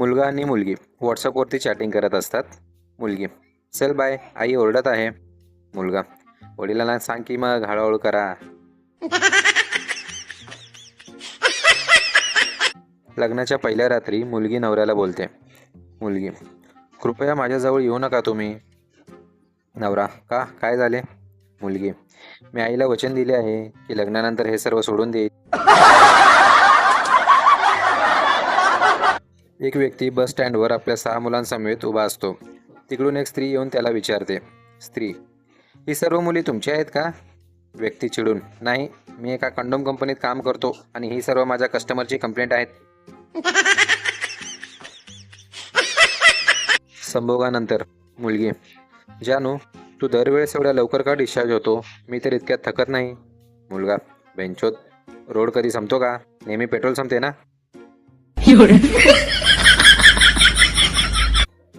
मुलगा आणि मुलगी. व्हॉट्सअपवरती चॅटिंग करत असतात. मुलगी. चल बाय आई ओरडत आहे. मुलगा. वडिलांना सांग की मग हळूहळू करा. लग्नाच्या पहिल्या रात्री मुलगी नवऱ्याला बोलते. मुलगी. कृपया माझ्याजवळ येऊ नका तुम्ही. नवरा. का? काय झाले? मुलगी. मी आईला वचन दिले आहे की लग्नानंतर हे सर्व सोडून देईल. एक व्यक्ती बस स्टँडवर आपल्या सहा मुलांसमवेत उभा असतो. तिकडून एक स्त्री येऊन त्याला विचारते स्त्री ही सर्व मुली तुमची आहेत का? व्यक्ती चिडून नाही मी एका कंडोम कंपनीत काम करतो आणि ही सर्व माझ्या कस्टमरची कंप्लेंट आहेत. संभोगानंतर मुलगी जानू तू दरवेळेस एवढ्या लवकर का डिस्चार्ज होतो? मी तर इतक्यात थकत नाही. मुलगा बेंचोत रोड कधी संपतो का? नेहमी पेट्रोल संपते ना?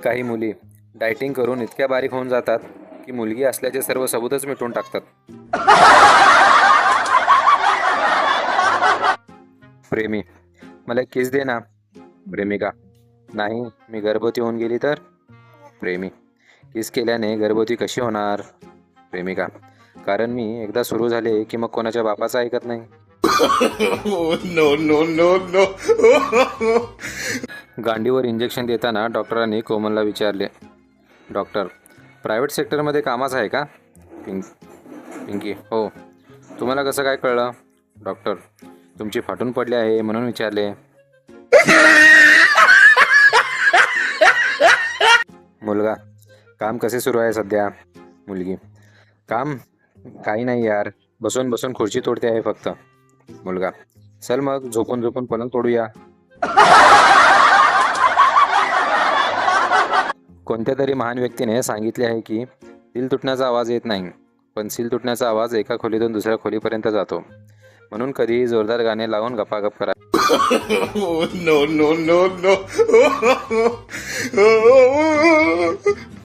काही मुली डायटिंग करून इतक्या बारीक होऊन जातात की मुलगी असल्याचे सर्व सबूतच मिटवून टाकतात. प्रेमी मला किस दे ना. प्रेमिका नाही मी गर्भवती होऊन गेली तर? प्रेमी किस केल्याने गर्भवती कशी होणार? प्रेमिका कारण मी एकदा सुरू झाले की मग कोणाच्या बापाचं ऐकत नाही. नो नो नो नो गांडीवर इंजेक्शन देताना डॉक्टरांनी कोमलला विचारले डॉक्टर प्रायव्हेट सेक्टरमध्ये कामाचं आहे का? पिंक पिंकी हो. तुम्हाला कसं काय कळलं? डॉक्टर तुमची फाटून पडली आहे म्हणून विचारले. मुलगा काम कसे सुरू आहे सध्या? मुलगी काम काही नाही यार. बसून बसून खुर्ची तोडते आहे फक्त. मुलगा. चल मग झोपून झोपून पलंग तोडूया. कोणत्या तरी महान व्यक्तीने सांगितले आहे की सील तुटण्याचा आवाज येत नाही पण सील तुटण्याचा आवाज एका खोलीतून दुसऱ्या खोलीपर्यंत जातो. म्हणून कधीही जोरदार गाणे लावून गपागप करा. No no no no.